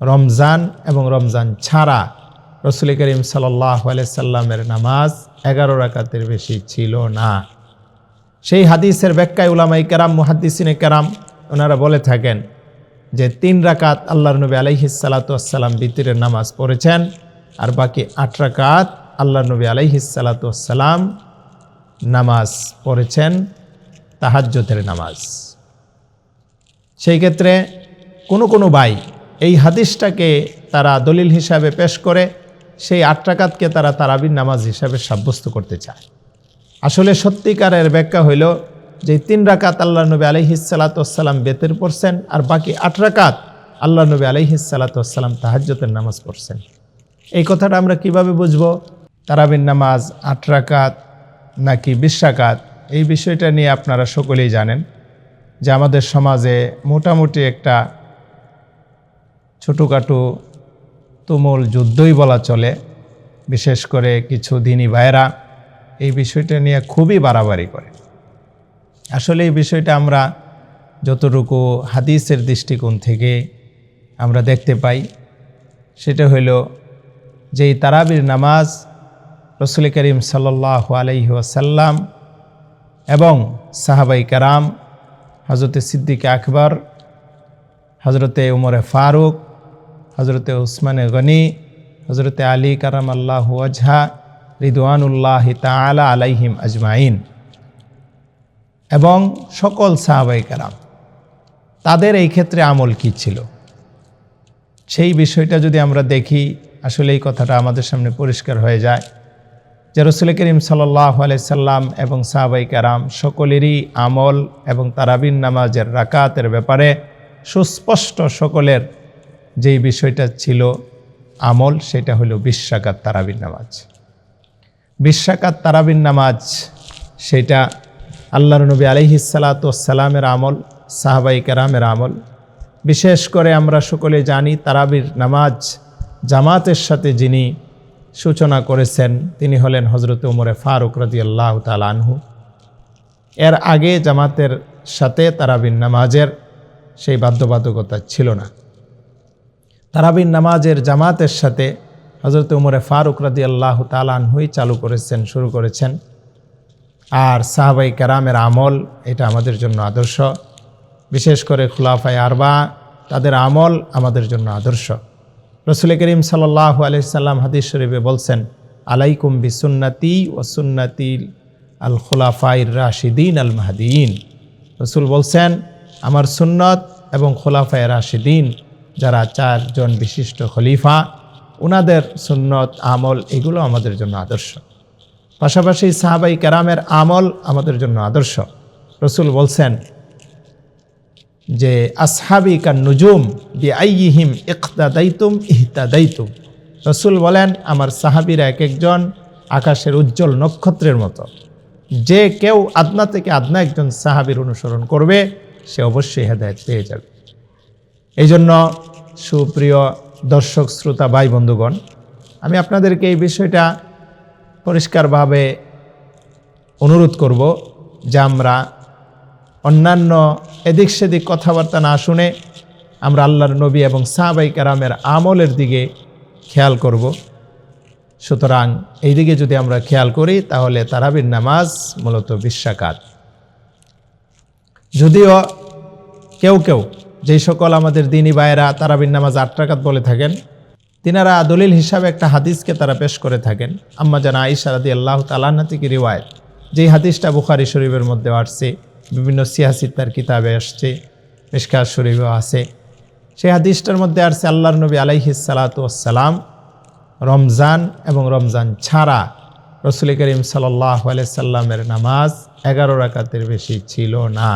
রমজান এবং রমজান ছাড়া রসুল করিম সাল্লাহ সাল্লামের নামাজ এগারো রাকাতের বেশি ছিল না। সেই হাদিসের ব্যাখ্যায় উলামাই কেরাম, মুহাদ্দিসিনে কেরাম ওনারা বলে থাকেন যে তিন রাকাত আল্লাহর নবী আলাইহিসালাতাম বিতিরের নামাজ পড়েছেন আর বাকি আট রাকাত আল্লাহ নবী আলাইহিসালাতাম নামাজ পড়েছেন তাহাজ্যতের নামাজ। সেই ক্ষেত্রে কোনো কোনো ভাই এই হাদিসটাকে তারা দলিল হিসাবে পেশ করে, সেই আট রাকাতকে তারা তারাবির নামাজ হিসাবে সাব্যস্ত করতে চায়। আসলে সত্যিকারের ব্যাখ্যা হইল যে তিন রাকাত আল্লাহ নবী আলহিসাল্লাতাম বেতের পড়ছেন আর বাকি আট রাকাত আল্লাহ নবী আলহিসাল্লাতাম তাহাজ্যতের নামাজ পড়ছেন। এই কথাটা আমরা কীভাবে বুঝব? তারাবির নামাজ আট রাকাত নাকি বিশ রাকাত? এই বিষয়টা নিয়ে আপনারা সকলেই জানেন যে আমাদের সমাজে মোটামুটি একটা ছোটোখাটো তুমুল যুদ্ধই বলা চলে। বিশেষ করে কিছু দিনী ভাইয়েরা এই বিষয়টা নিয়ে খুবই বাড়াবাড়ি করে। আসলে এই বিষয়টা আমরা যতটুকু হাদিসের দৃষ্টিকোণ থেকে আমরা দেখতে পাই, সেটা হইল যে তারাবির নামাজ রসুল করিম সাল্লাহ আলহি আসাল্লাম এবং সাহাবাই কারাম হজরতে সিদ্দিক আকবর হজরতে উমরে ফারুক হজরতে উসমানে গনি হজরতে আলী কারাম আল্লাহ আজহা রিদওয়ানুল্লাহ তালা আলাইহিম আজমাইন। এবং সকল সাহাবাই কারাম, তাদের এই ক্ষেত্রে আমল কি ছিল? সেই বিষয়টা যদি আমরা দেখি, আসলে এই কথাটা আমাদের সামনে পরিষ্কার হয়ে যায় যে রসুল করিম সাল্লাহ সাল্লাম এবং সাহাবাই কারাম সকলেরই আমল এবং তারাবিন নামাজের রাকাতের ব্যাপারে সুস্পষ্ট সকলের যেই বিষয়টা ছিল আমল, সেটা হলো বিশ্বাকাত তারাবিন নামাজ। বিশ্বাকাত তারাবিন নামাজ, সেটা আল্লাহর নবী আলহিসালাতামের আমল সাহাবাই কেরামের আমল। বিশেষ করে আমরা সকলে জানি তারাবির নামাজ জামাতের সাথে যিনি সূচনা করেছেন, তিনি হলেন হজরত উমরে ফারুক রদি আল্লাহ তালানহু এর আগে জামাতের সাথে তারাবিন নামাজের সেই বাধ্যবাধকতা ছিল না। তারাবিন নামাজের জামাতের সাথে হজরত উমরে ফারুক রাদি আল্লাহ তালানহুই চালু করেছেন, শুরু করেছেন। আর সাহাবাই কারামের আমল এটা আমাদের জন্য আদর্শ। বিশেষ করে খুলাফাই আরবা, তাদের আমল আমাদের জন্য আদর্শ। রসুল করিম সাল্লাহ আলহিসাল্লাম হাদিস শরীফে বলছেন, আলাইকুম বিসুন্নাতি ও সুন্নাতি আল খোলাফাইর রাশিদিন আল মাহাদিন রসুল বলছেন, আমার সুন্নত এবং খোলাফাই রাশিদিন যারা চারজন বিশিষ্ট খলিফা ওনাদের সুন্নত, আমল, এগুলো আমাদের জন্য আদর্শ। পাশাপাশি সাহাবাই কেরামের আমল আমাদের জন্য আদর্শ। রসুল বলছেন যে, আসহাবি কান নুজুম বি আইহিম ইহতা দাইতুম রসুল বলেন, আমার সাহাবিরা এক একজন আকাশের উজ্জ্বল নক্ষত্রের মতো। যে কেউ আদনা থেকে আদনা একজন সাহাবির অনুসরণ করবে, সে অবশ্যই হেদায়ত পেয়ে যাবে। এই জন্য সুপ্রিয় দর্শক, শ্রোতা, ভাই, বন্ধুগণ, আমি আপনাদেরকে এই বিষয়টা পরিষ্কারভাবে অনুরোধ করব যে আমরা অন্যান্য এদিক সেদিক কথাবার্তা না শুনে আমরা আল্লাহর নবী এবং সাহাবাই কারামের আমলের দিকে খেয়াল করব। সুতরাং এই দিকে যদি আমরা খেয়াল করি, তাহলে তারাবির নামাজ মূলত বিশ্বাকাত। যদিও কেউ কেউ যেই সকল আমাদের দিনী বায়েরা তারাবিন নামাজ আট টাকাত বলে থাকেন, তিনারা দলিল হিসাবে একটা হাদিসকে তারা পেশ করে থাকেন। আম্মা জানা আইসা রাদি আল্লাহ তালান্না থেকে রিওয়ায়ত। যেই হাদিসটা বুখারি শরীফের মধ্যে আসছে, বিভিন্ন সিয়াসি তার কিতাবে আসছে মিসকাত শরীফেও আছে। সেই হাদিসটার মধ্যে আসছে, আল্লাহর নবী আলাইহি সালাতাম রমজান এবং রমজান ছাড়া রসুল করিম সাল্লাহ সাল্লামের নামাজ এগারো রাকাতের বেশি ছিল না।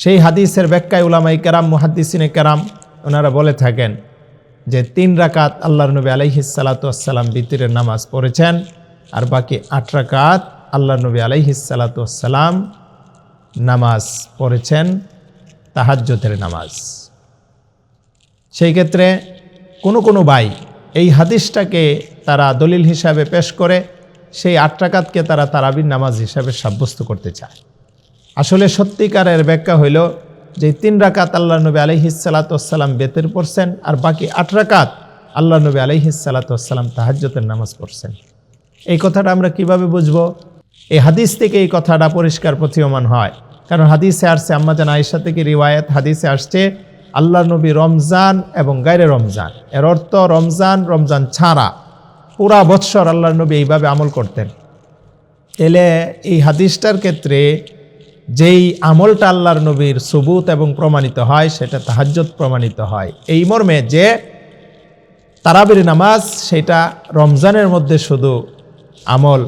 সেই হাদিসের ব্যাখ্যায় উলামাই কেরাম, মুহাদ্দিসিনে কেরাম ওনারা বলে থাকেন যে তিন রাকাত আল্লাহর নবী আলাইহিসালাতাম বিতিরের নামাজ পড়েছেন আর বাকি আট রাকাত আল্লাহ নবী আলাইহিসালাতাম নামাজ পড়েছেন তাহাজ্যতের নামাজ। সেই ক্ষেত্রে কোনো কোনো ভাই এই হাদিসটাকে তারা দলিল হিসাবে পেশ করে সেই আট রাকাতকে তারা তারাবির নামাজ হিসাবে সাব্যস্ত করতে চায়। আসলে সত্যিকারের ব্যাখ্যা হইল যে তিন রাকাত আল্লাহ নবী আলহিসাল্লাতাম বেতের পড়ছেন আর বাকি আট রাকাত আল্লাহ নবী আলহিসাল্লাতাম তাহাজ্যতের নামাজ পড়ছেন। এই কথাটা আমরা কীভাবে বুঝব? এই হাদিস থেকে এই কথাটা পরিষ্কার প্রতীয়মান হয়। কারণ হাদিসে আসছে, আম্মা আম্মাজান আয়েশা থেকে রিওয়ায়ত হাদিসে আসছে, আল্লাহ নবী রমজান এবং গায়রে রমজান। এর অর্থ রমজান রমজান ছাড়া পুরা বৎসর আল্লাহ নবী এইভাবে আমল করতেন। এলে এই হাদিসটার ক্ষেত্রে যেই আমলটা আল্লাহর নবীর সবুত এবং প্রমাণিত হয়, সেটা তাহাজ্জত প্রমাণিত হয়। এই মর্মে যে তারাবির নামাজ, সেটা রমজানের মধ্যে শুধু আমল,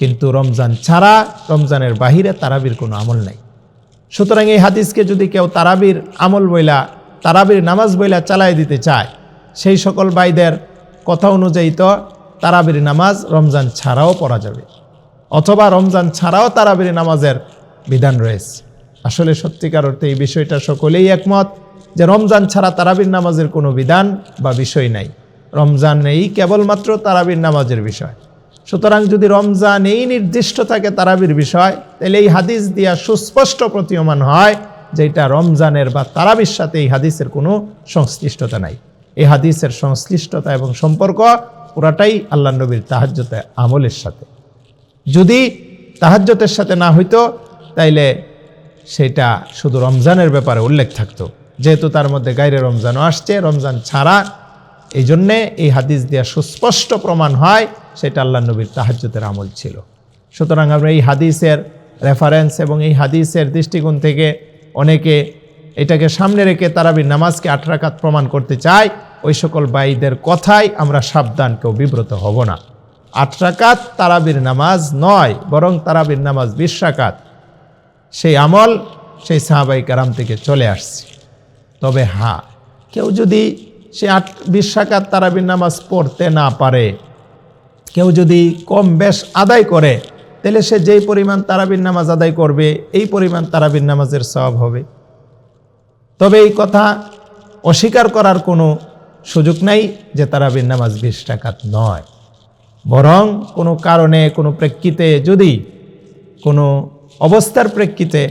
কিন্তু রমজান ছাড়া রমজানের বাহিরে তারাবির কোনো আমল নাই। সুতরাং এই হাদিসকে যদি কেউ তারাবির আমল বইলা, তারাবির নামাজ বইলা চালায় দিতে চায়, সেই সকল ভাইদের কথা অনুযায়ী তো তারাবির নামাজ রমজান ছাড়াও পড়া যাবে। অথবা রমজান ছাড়াও তারাবির নামাজের বিধান রয়েছে। আসলে সত্যিকার অর্থে এই বিষয়টা সকলেই একমত যে রমজান ছাড়া তারাবির নামাজের কোনো বিধান বা বিষয় নাই। রমজান নেই কেবলমাত্র তারাবির নামাজের বিষয়। সুতরাং যদি রমজান এই নির্দিষ্ট থাকে তারাবির বিষয়, তাহলে এই হাদিস দিয়া সুস্পষ্ট প্রতীয়মান হয় যে এটা রমজানের বা তারাবির সাথে এই হাদিসের কোনো সংশ্লিষ্টতা নাই। এই হাদিসের সংশ্লিষ্টতা এবং সম্পর্ক পুরাটাই আল্লাহ নবীর তাহাজ্যতে আমলের সাথে। যদি তাহাজ্যতের সাথে না হইতো তাইলে সেটা শুধু রমজানের ব্যাপারে উল্লেখ থাকতো। যেহেতু তার মধ্যে গাইরে রমজানও আসছে, রমজান ছাড়া এই জন্যে এই হাদিস দেওয়া সুস্পষ্ট প্রমাণ হয়, সেটা আল্লাহ নবীর তাহাজ্যতের আমল ছিল। সুতরাং আমরা এই হাদিসের রেফারেন্স এবং এই হাদিসের দৃষ্টিকোণ থেকে অনেকে এটাকে সামনে রেখে তারাবির নামাজকে আট রাকাত প্রমাণ করতে চায়, ওই সকল বাইদের কথাই আমরা সাবধান, কেউ বিব্রত হব না। আট রাকাত তারাবির নামাজ নয়, বরং তারাবির নামাজ বিশ রাকাত। সেই আমল সেই সাহাবাই কারাম থেকে চলে আসছে। তবে হ্যাঁ কেউ যদি সে আট, বিশ রাকাত তারাবির নামাজ পড়তে না পারে, কেউ যদি কম বেশ আদায় করে, তাহলে সে যেই পরিমাণ তারাবির নামাজ আদায় করবে, এই পরিমাণ তারাবির নামাজের সব হবে। তবে এই কথা অস্বীকার করার কোনো সুযোগ নাই যে তারাবির নামাজ বিশ টাকাত নয়। বরং কোনো কারণে, কোনো প্রেক্ষিতে যদি কোনো অবস্থার প্রেক্ষিতে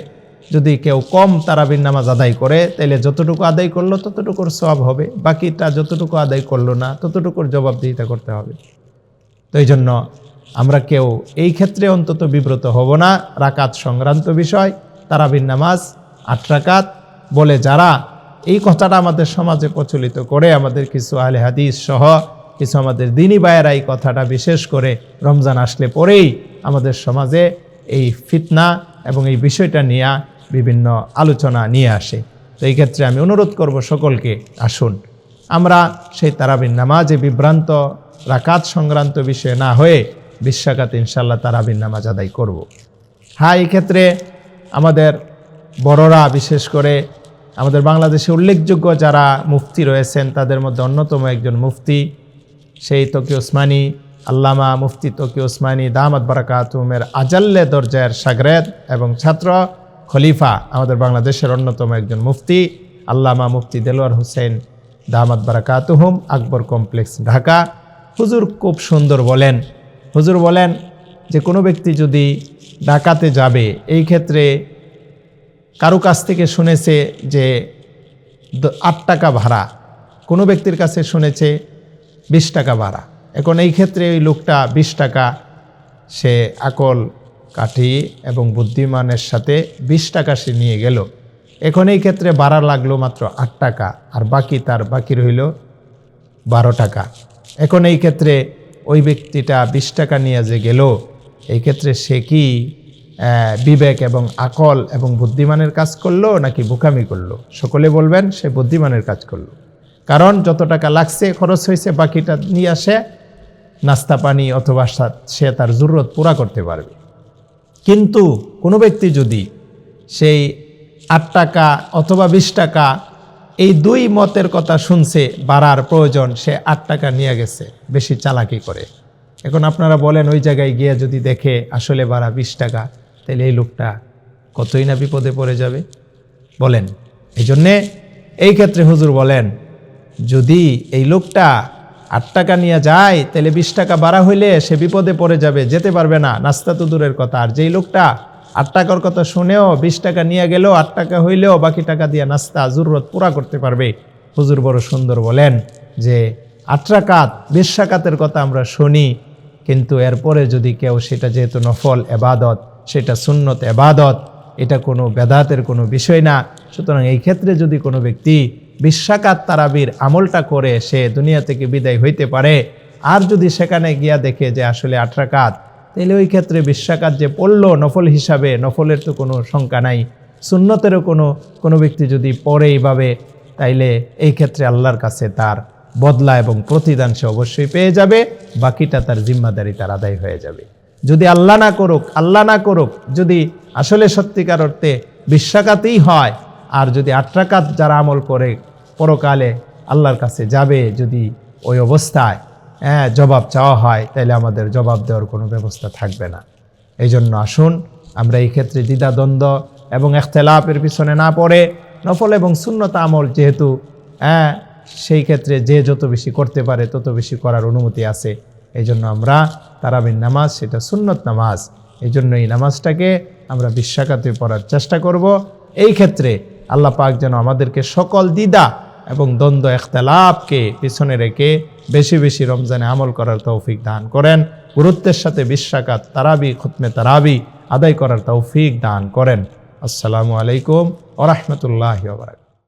যদি কেউ কম তারাবির নামাজ আদায় করে তাহলে যতটুকু আদায় করল ততটুকুর সব হবে, বাকিটা যতটুকু আদায় করল না ততটুকুর জবাবদিহিতা করতে হবে। তো এই জন্য আমরা কেউ এই ক্ষেত্রে অন্তত বিব্রত হব না। রাকাত সংক্রান্ত বিষয়, তারাবির নামাজ আট রাকাত বলে যারা এই কথাটা আমাদের সমাজে প্রচলিত করে, আমাদের কিছু আলে হাদিস সহ কিছু আমাদের দিনী বায়েরা এই কথাটা বিশেষ করে রমজান আসলে পরেই আমাদের সমাজে এই ফিতনা এবং এই বিষয়টা নিয়ে বিভিন্ন আলোচনা নিয়ে আসে তো এই ক্ষেত্রে আমি অনুরোধ করব সকলকে, আসুন আমরা সেই তারাবিন নামাজে বিভ্রান্ত, রাকাত সংক্রান্ত বিষয়ে না হয়ে বিশ্বাকাত ইনশাল্লাহ তারাবিন নামাজ আদায় করব। হ্যাঁ এই ক্ষেত্রে আমাদের বড়রা, বিশেষ করে আমাদের বাংলাদেশে উল্লেখযোগ্য যারা মুফতি রয়েছেন, তাদের মধ্যে অন্যতম একজন মুফতি, সেই তকি ওসমানী আল্লামা মুফতি তকি ওসমানী দামাদ বারাকাতুমের আজাল্লে দরজার সাগরেদ এবং ছাত্র খলিফা আমাদের বাংলাদেশের অন্যতম একজন মুফতি, আল্লামা মুফতি দেলোয়ার হোসেন দামাদ বারাকাতুহুম, আকবর কমপ্লেক্স, ঢাকা। হুজুর খুব সুন্দর বলেন। হুজুর বলেন যে, কোনো ব্যক্তি যদি ঢাকাতে যাবে, এই ক্ষেত্রে কারও কাছ থেকে শুনেছে যে আট টাকা ভাড়া। কোনো ব্যক্তির কাছে শুনেছে বিশ টাকা ভাড়া। এখন এই ক্ষেত্রে ওই লোকটা বিশ টাকা, সে আকল কাঠি এবং বুদ্ধিমানের সাথে বিশ টাকা সে নিয়ে গেল। এখন এই ক্ষেত্রে বাড়া লাগল মাত্র আট টাকা আর বাকি তার বাকি রইল বারো টাকা। এখন এই ক্ষেত্রে ওই ব্যক্তিটা বিশ টাকা নিয়ে যে গেল, এই ক্ষেত্রে সে কি বিবেক এবং আকল এবং বুদ্ধিমানের কাজ করল নাকি বোকামি করল? সকলে বলবেন সে বুদ্ধিমানের কাজ করল। কারণ যত টাকা লাগছে, খরচ হয়েছে, বাকিটা নিয়ে আসে নাস্তা, পানি অথবা সে তার জরুরত পুরা করতে পারবে। কিন্তু কোনো ব্যক্তি যদি সেই আট টাকা অথবা বিশ টাকা এই দুই মতের কথা শুনছে, বাড়ার প্রয়োজন, সে আট টাকা নিয়ে গেছে, বেশি চালাকি করে। এখন আপনারা বলেন, ওই জায়গায় গিয়ে যদি দেখে আসলে বাড়া বিশ টাকা, তাহলে এই লোকটা কতই না বিপদে পড়ে যাবে? বলেন। এই জন্যে এই ক্ষেত্রে হুজুর বলেন, যদি এই লোকটা আট টাকা নিয়ে যায়, তাহলে বিশ টাকা বাড়া হইলে সে বিপদে পড়ে যাবে, যেতে পারবে না। নাস্তা তো দূরের কথা। আর যেই লোকটা আট টাকার কথা শুনেও বিশ টাকা নিয়ে গেলেও আট টাকা হইলেও বাকি টাকা দিয়ে নাস্তা, জরুরত পুরা করতে পারবে। হুজুর বড় সুন্দর বলেন যে, আট রাকাত, বিশ রাকাতের কথা আমরা শুনি, কিন্তু এরপরে যদি কেউ সেটা যেহেতু নফল এবাদত, সেটা সুন্নত এবাদত, এটা কোনো বেদাতের কোনো বিষয় না। সুতরাং এই ক্ষেত্রে যদি কোনো ব্যক্তি বিশ্বাকাত তারাবির আমলটা করে সে দুনিয়া থেকে বিদায় হইতে পারে। আর যদি সেখানে গিয়া দেখে যে আসলে আটরাকাত তাহলে ওই ক্ষেত্রে বিশ্বাকাত যে পড়ল নফল হিসাবে, নফলের তো কোনো শঙ্কা নাই। সুন্নতেরও কোনো কোনো ব্যক্তি যদি পড়ে এইভাবে, তাইলে এই ক্ষেত্রে আল্লাহর কাছে তার বদলা এবং প্রতিদান সে অবশ্যই পেয়ে যাবে, বাকিটা তার জিম্মাদারি তার আদায় হয়ে যাবে। যদি আল্লাহ না করুক, আল্লাহ না করুক, যদি আসলে সত্যিকার অর্থে বিশ্বাকাতেই হয়, আর যদি আট্রাকাত যারা আমল করে পরকালে আল্লাহর কাছে যাবে যদি ওই অবস্থায় হ্যাঁ জবাব চাওয়া হয় তাহলে আমাদের জবাব দেওয়ার কোনো ব্যবস্থা থাকবে না। এই জন্য আসুন, আমরা এই ক্ষেত্রে দ্বিধাদ্বন্দ্ব এবং এখতেলাপের পিছনে না পড়ে নফল এবং শূন্যত আমল যেহেতু হ্যাঁ সেই ক্ষেত্রে যে যত বেশি করতে পারে তত বেশি করার অনুমতি আছে। এই জন্য আমরা তারাবিন নামাজ, সেটা সুন্নত নামাজ এই জন্য এই নামাজটাকে আমরা বিশ্বাকাতে পড়ার চেষ্টা করব। এই ক্ষেত্রে আল্লাহ পাক যেন আমাদেরকে সকল দ্বিধা এবং দ্বন্দ্ব এখতালাপকে পিছনে রেখে বেশি বেশি রমজানে আমল করার তৌফিক দান করেন। গুরুত্বের সাথে বিশ্বাকাত তারাবি, খুতমে তারাবি আদায় করার তৌফিক দান করেন। আসসালামু আলাইকুম ওরহমতুল্লাহ বারাক